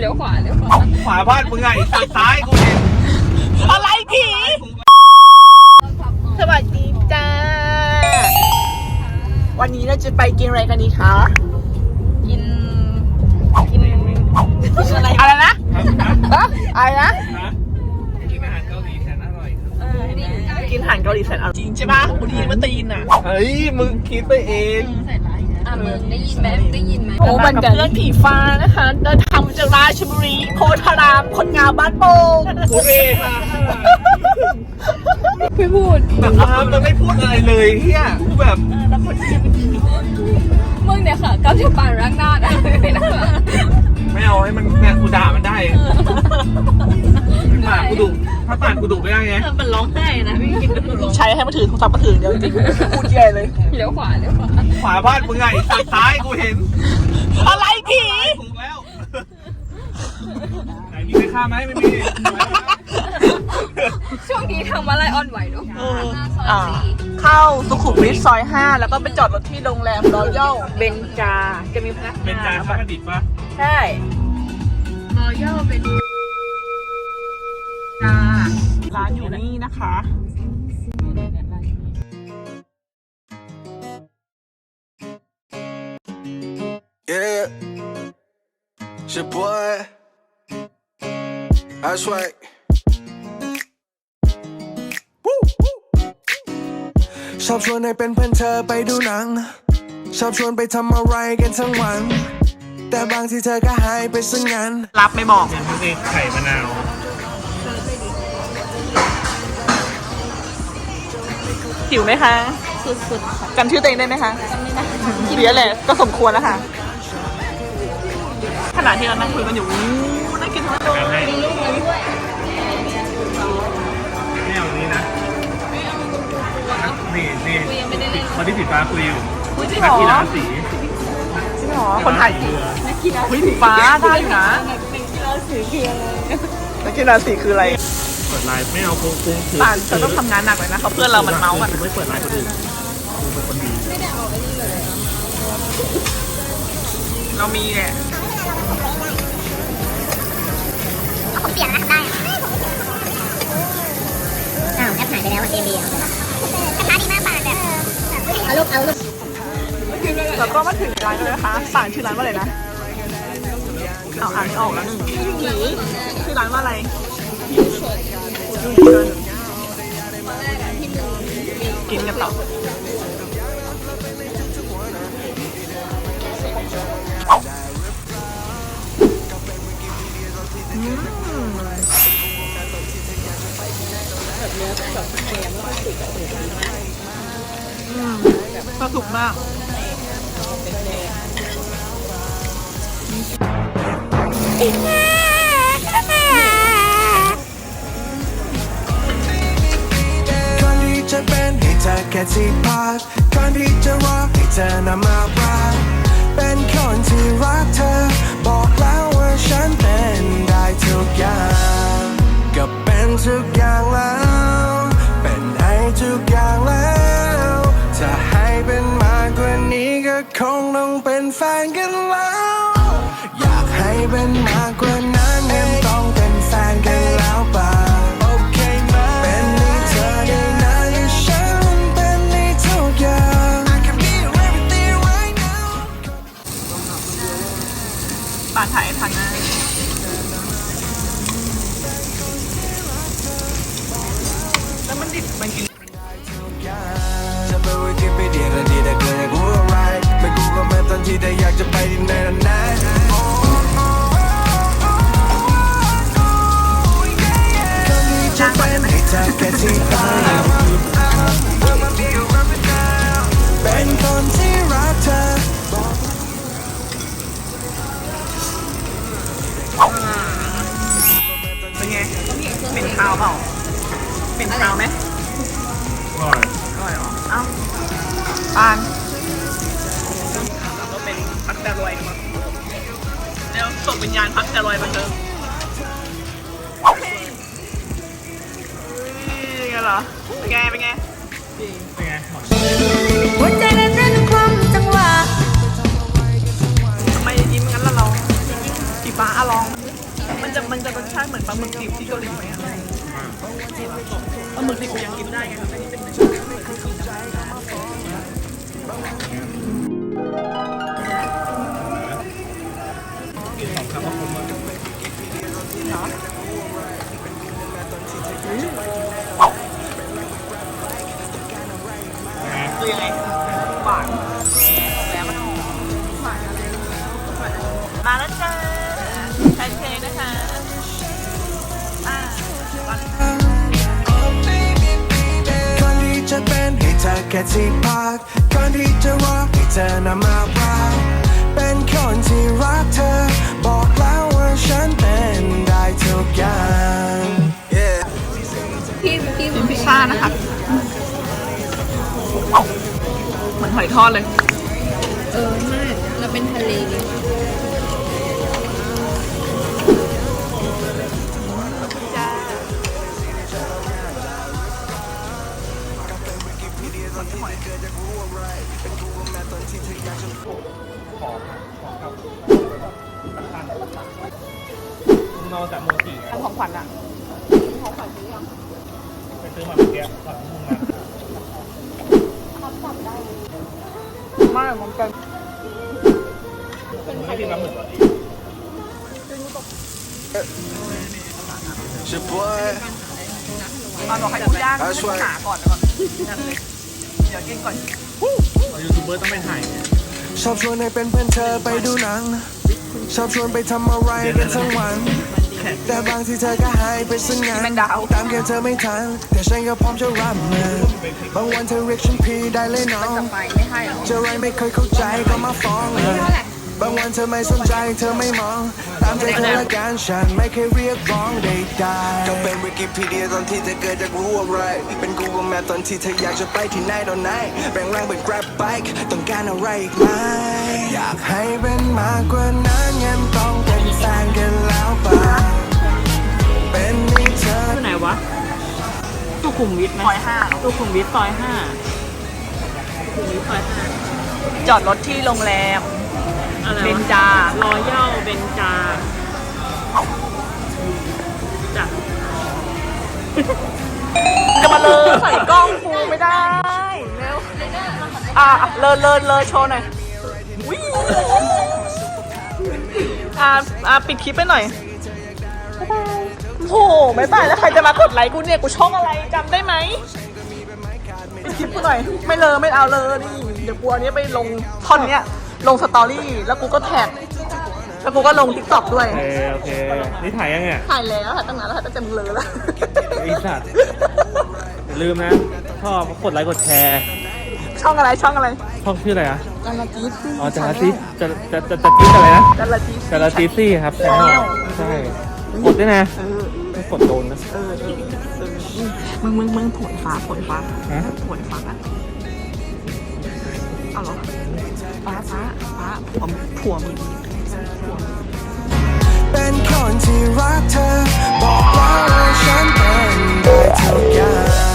เลี้ยวขวาเลี้ยวขวาขวาบ้านมึงไงตัดซ้ายกูเห็นอะไรผีสวัสดีจ้า วันนี้เราจะไปกินอะไรกันดีคะ กิน กินอะไรอะไรนะอะอะไรนะกินอาหารเกาหลีแสนอร่อยเออนี่กินอาหารเกาหลีแสนอร่อยจริงใช่ปะบุรีมาตีนอะ เฮ้ย มึงคิดไปเองอะ มึงได้ยินไหมได้ยินไหมโอ้บันกับเพื่อนผีฟ้านะคะเดินทางมาจากราชบุรีโพธารามคนงามบ้านโป่งโอเคค่ะไม่พูดแบบอ่ามันไม่พูดอะไรเลยเฮียกูแบบมึงเนี่ยค่ะกับจะปานรักหน้าได้ไม่ได้ไม่เอาให้มันเนี่ยกูด่ามันได้มันปากกูดุ ถ้าปากกูดุไม่ได้ไงมันร้องไห้นะพี่ใช้ให้มาถือโทรศัพท์มาถือเดียวจริงๆพูดแย่เลยเลี้ยวขวาเลี้ยวขวาขวาบ้านมึงไงตัดซ้ายกูเห็น อะไรผีถูกแล้วไหนมีใครฆ่าไหมไม่มีช่วงนี้ทำอะไรออนไหวเนาะเออหน้าซอยอ่าสี่เข้าสุขุมวิทซอยห้าแล้วก็ไปจอดรถที่โรงแรมรอยัลเบนจา จะมีพนักงานเป็นจานข้าวประดิษฐ์ปะใช่รอยัลเป็นจ อยู่นี่นะคะ Yeah, it's your boy. That's right. Woo, woo. ชอบชวนให้เป็นเพื่อนเธอไปดูหนัง ชอบชวนไปทำอะไรกันทั้งวัน แต่บางทีเธอก็หายไปซะงั้น รับไม่บอกเป็นพวกนี้ไข่มะนาว หิวไหมคะสุดๆค่ะจำชื่อตัวเองได้ไหมคะจำไม่ได้เยอะแหละก็สมควรแล้วค่ะ ขณะที่เรานั่งคุยกันอยู่อู้น่ากินทั้งนั้นเลยการให้มีลูกแล้วด้วยไม่เอานี้นะนี่นี่กูยังไม่ได้เล่นคนที่สีฟ้าคุยอยู่อุ้ยจริงนัเหรกกีฬาอสีจริงเหรอคนไทยนักกีฬาอุ้ยสีฟ้าได้อยู่นะเป็นกีฬาสีเขียวนักกีฬาสีคืออะไร เปิดไลน์ไม่เอาโกงโกงถือป่านเธอต้องทำงานหนักเลยนะเขาะเพื่อนเรามันเมาส์กันไม่เปิดไลน์คนอื่นกูเป็นคนดีเรามีแหละผมเปลี่ยนนะได้อ้าวแอปหายไปแล้วเอ็มบีเอาไปละกระทะดีมากป่านแบบเอาลูกเอาลูกแล้วก็มาถึงร้านแล้วนะคะป่านชื่อร้านว่าอะไรนะเอาอ่านไม่ออกแล้วหนึ่งชื่อร้านว่าอะไร กินกันต่อก็สุกมากก่อ แค่ที่พักก่อนที่จะรักให้เธอนำมารักเป็นคนที่รักเธอ บอกแล้วว่าฉันเป็นได้ทุกอย่างก็เป็นทุกอย่างแล้ว เป็นให้ทุกอย่างแล้วจะให้เป็นมากกว่านี้ก็คงต้องเป็นแฟนกันแล้ว อยากให้เป็นมาากจะไปที่ไหนนั้นไหนคนที่จะเป็นให้เธอแค่ที่ตายเป็นคนที่รักเธอเป็นไงเป็นข้าวเปล่าเป็นข้าวไหม อร่อยอร่อยเหรอเอ้าปานก็เป็นพักแต่รวยมาเดี๋ยวส่งวิญญาณพักแต่รวยมาเถอะเฮ้ยเป็นไงเหรอเป็นไงเป็นไงเป็นไงหอมหัวใจนั้นเต้นคล่ำจังหวะทำไมยิ้มงั้นล่ะเราสีฟ้าอะลอง มันจะมันจะรสชาติเหมือนปลาหมึกดิบที่เกาหลีไหมอะ ปลาหมึกดิบกูยังกินได้ไงครับอันนี้เป็นกินสองคำก็คุ้มแล้วคือยังไงหวานแล้วมันหอมหวานอะไรหวมาแล้วจ้า เป็นให้เธอแค่ที่พักก่อนที่จะรักให้เธอนำมารักเป็นคนที่รักเธอ บอกแล้วว่าฉันเป็นได้ทุกอย่าง yeah. พี่พี่กินพิซซ่านะคะเหมือนหอยทอดเลย เออใช่เราเป็นทะเล มึงนอนจากโมจิทำของขวัญอะไปซื้อมาเมื่อกี้ก่อนที่มึงมาไม่เหมือนกันมึงไม่กินปลาหมึกเหรอ It's your boy ตอนบอกให้กูย่างหาก่อนก่อนนั่นเดี๋ยวกินก่อน ยูทูบเบอร์ต้องไปถ่ายเนี่ยชอบชวนให้เป็นเพื่อนเธอไปดูหนัง ชอบชวนไปทำอะไรกันทั้งวัน แต่บางทีเธอก็หายไปสังงานแมงดาวตามเกมเธอไม่ทัน แต่ฉันก็พร้อมจะรับมือบางวันเธอเรียกฉันพี่ได้เลยน้องไปไม่ให้หรอจะไรไม่เคยเข้าใจก็มาฟ้องเลยบางวันเธอไม่สนใจเธอไม่มอง ตามใจเธอละกันฉันไม่เคยเรียกร้องใดๆก็เป็นวิกิพีเดียตอนที่เธอเกิดจากรู้อะไร เป็น Google Map ตอนที่เธออยากจะไปที่ไหนตอนไหนแบ่งร่างเป็น Grab Bike ต้องการอะไรอีกไหมอยากให้เป็นมากกว่านั้นงั้นต้องเป็นแฟนกันแล้วป่ะเป็นนี่เธอที่ไหนวะสุขุมวิทไหมซอยห้าสุขุมวิทซอยห้าสุขุมวิทซอยห้าจอดรถที่โรงแรมอะไรเบนวะจา รอยัลเบนจา จะมาเลยใส่กล้องฟูไม่ได้เร็วอะเลอเลอเลอโชว์หน่อยวิอะอะปิดคลิปไปหน่อยโอ้โหไม่ตายแล้วใครจะมากดไลค์กูเนี่ยกูช่องอะไรจำได้ไหมปิดคลิปกูหน่อยไม่เลอไม่เอาเลยนี่เดี๋ยวกูเอาอันนี้ไปลงท่อนเนี้ยลงสตอรี่แล้วกูก็แท็ก แล้วกูก็ลงทิกตอกด้วยโอเคโอเค นี่ถ่ายยังเนี่ยถ่ายแล้วถ่ายตั้งนานแล้วถ่ายตั้งแต่มึงเลอแล้ว ไอ้สัตว์อย่าลืมนะ ชอบกดไลค์กดแชร์ช่องอะไรช่องอะไรช่องชื่ออะไรอะจันละจีซี่อ๋อจันลาติจะจะจะจะติ๊กอะไรนะจันละจีซี่จันลาติซี่ครับแชนแนลใช่ กดด้วยนะเออ ไม่กดโดนนะเอออีกเออมึงมึงมึงผลฟ้าผลฟ้าฮะ ผลฟ้าอะเอาเหรอฟ้าฟ้าฟ้าผัวมึงผัวมึงผัวมึง เป็นคนที่รักเธอ บอกแล้วว่าฉันเป็นได้ทุกอย่าง